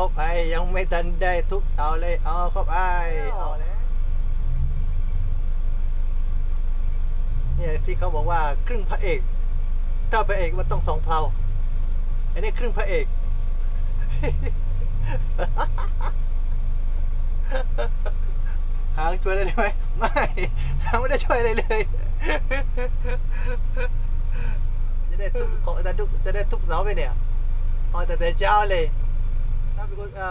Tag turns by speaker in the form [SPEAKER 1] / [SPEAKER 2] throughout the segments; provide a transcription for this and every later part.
[SPEAKER 1] เข้าไป ยังไม่ทันได้ทุบเสาเลยเอาเข้าไปเอาแล้วเนี่ยที่เขาบอกว่าครึ่งพระเอก ถ้าพระเอกมันต้องสองเพลาอันนี้ครึ่งพระเอกหางช่วยอะไรได้ไหมไม่หางไม่ได้ช่วยอะไรเลย จะได้ทุบของจะทุบจะได้ทุบเสาไปเนี่ยเอาแต่แต่เช้าเลย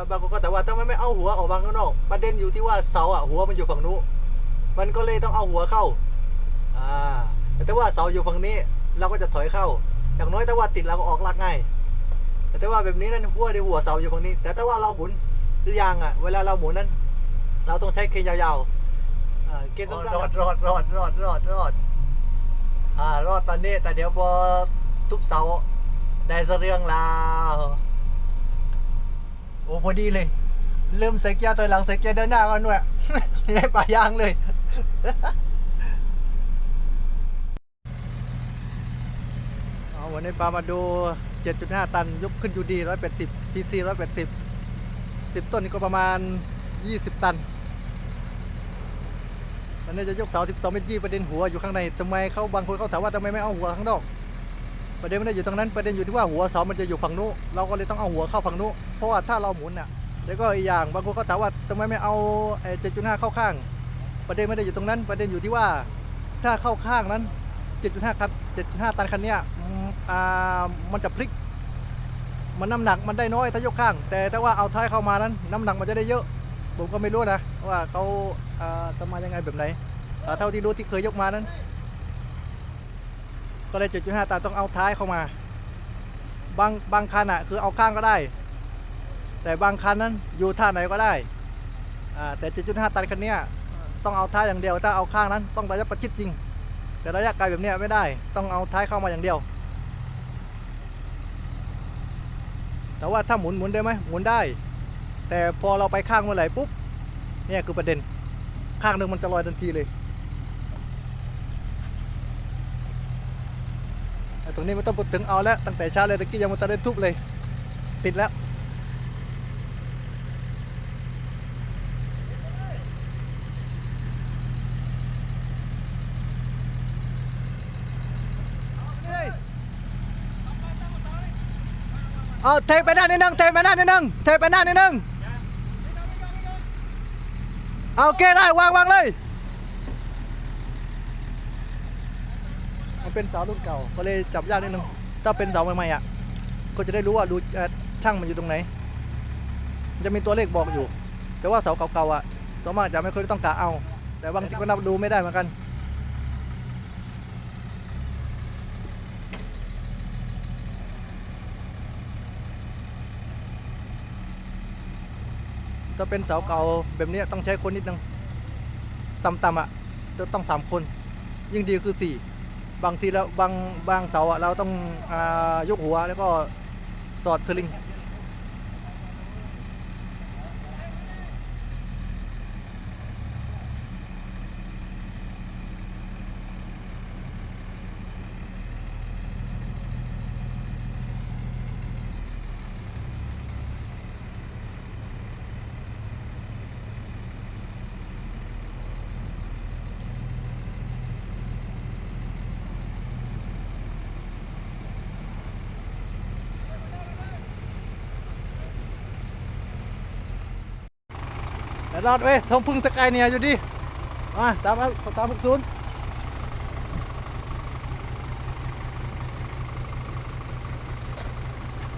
[SPEAKER 1] บางคนก็แต่ว่าทำไมไม่เอาหัวออกมาข้างนอก ประเด็นอยู่ที่ว่าเสาอะหัวมันอยู่ฝั่งนู้นมันก็เลยต้องเอาหัวเข้าอ่าแต่ถ้าว่าเสาอยู่ฝั่งนี้เราก็จะถอยเข้า อย่างน้อยถ้าว่าติดเราก็ออกลากง่ายแต่ว่าแบบนี้นั่นหัวในหัวเสาอยู่ฝั่งนี้ แต่ถ้าว่าเราหมุนหรือยางอะเวลาเราหมุนนั้น เราต้องใช้เครนยาวๆเคนสั้นๆรอดรอดรอดรอดรอดรอดอ่ารอดตอนนี้แต่เดี๋ยวพอทุบเสาได้สเรื่องแล้ว โอ้พอดีเลย เริ่มใส่เกียร์ตัวหลังใส่เกียร์เดินหน้ากันด้วยไม่ได้ป่ายางเลยเอาวันนี้ปามาดู 7.5 ตันยกขึ้นยูดี180 PC 180 10 ต้นนี่ก็ประมาณ 20 ตันมันน่าจะยกเสา12เมตรยี่ประเด็นหัวอยู่ข้างในทำไมเขาบางคนเขาถามว่าทำไมไม่เอาหัวข้างนอก ประเด็นไม่ได้อยู่ตรงนั้นประเด็นอยู่ที่ว่าหัวเสามันจะอยู่ฝั่งนู้นเราก็เลยต้องเอาหัวเข้าฝั่งนู้นเพราะว่าถ้าเราหมุนน่ะแล้วก็อีกอย่างบางคนก็ถามว่าทำไมไม่เอาไอ้7.5เข้าข้าง ประเด็นไม่ได้อยู่ตรงนั้น ประเด็นอยู่ที่ว่าถ้าเข้าข้างนั้น 7.5คัน7.5 ตันคันเนี้ยอืมอ่ามันจะพลิก มันน้ำหนักมันได้น้อยถ้ายกข้าง แต่ถ้าว่าเอาท้ายเข้ามานั้น น้ำหนักมันจะได้เยอะ ผมก็ไม่รู้นะว่าเขาอ่าทำมายังไงแบบไหนอ่เท่าที่รู้ที่เคยยกมานั้น ก็เลย7.5 ตันต้องเอาท้ายเข้ามา บางบางคันอะคือเอาข้างก็ได้ แต่บางคันนั้นอยู่ท่าไหนก็ได้อ่าแต่7.5 ตันคันเนี้ยต้องเอาท้ายอย่างเดียว ถ้าเอาข้างนั้นต้องระยะประชิดจริง แต่ระยะไกลแบบเนี้ยไม่ได้ ต้องเอาท้ายเข้ามาอย่างเดียว แต่ว่าถ้าหมุนหมุนได้ไหมหมุนได้ แต่พอเราไปข้างเมื่อไหร่ปุ๊บเนี่ยคือประเด็น ข้างหนึ่งมันจะลอยทันทีเลยไอ้ ตรงนี้ไม่ต้องพูดถึงเอาแล้วตั้งแต่เช้าเลยตะกี้ยังไมันจะได้ทุบเลย ติดแล้วเอาเทไปหน้านิดนึงเทไปหน้านิดนึงเทไปหน้านิดนึงเอาโอเคได้วางวางเลยมัน เป็นเสารุ่นเก่า ก็เลยจับยากนิดนึง ถ้าเป็นเสาใหม่ๆอะ ก็จะได้รู้ว่าดูช่างมันอยู่ตรงไหน จะมีตัวเลขบอกอยู่ แต่ว่าเสาเก่าๆอะส่วนมากจะไม่ค่อยต้องกะเอา แต่บางทีก็นับดูไม่ได้เหมือนกันถ้าเป็นเสาเก่าแบบนี้ต้องใช้คนนิดนึงต่ำๆอะจะต้องสามคน ยิ่งดีคือสี่ บางทีเราบางบางเสาเราต้องอยกหัวแล้วก็สอดสลิง แต่รอดเว้ยทงพึ่งสกายเนี่ยอยู่ดิมาสามสามหกศูนย์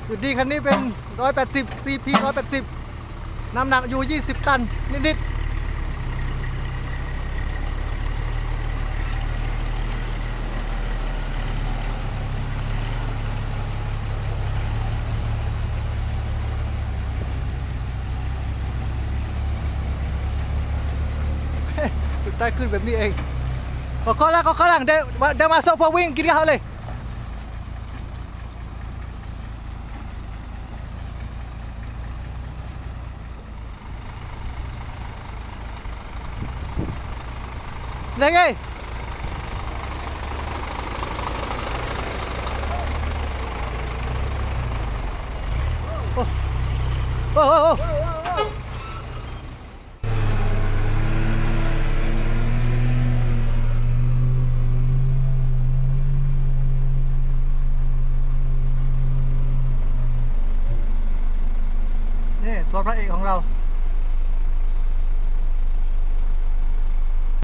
[SPEAKER 1] อยู่ดีคันนี้เป็น 180 CP 180 น้ำหนักอยู่ 20 ตัน นิดๆ สุดท้ายขึ้นแบบนี้เองขอข้อล่างขอข้อล่างเดี๋ยวเดี๋ยวมาโซฟาวิ่งกินข้าวเลย Lên đi Ồ, ồ, โอ้โอ้นี่ตัวพระเอ กของเรา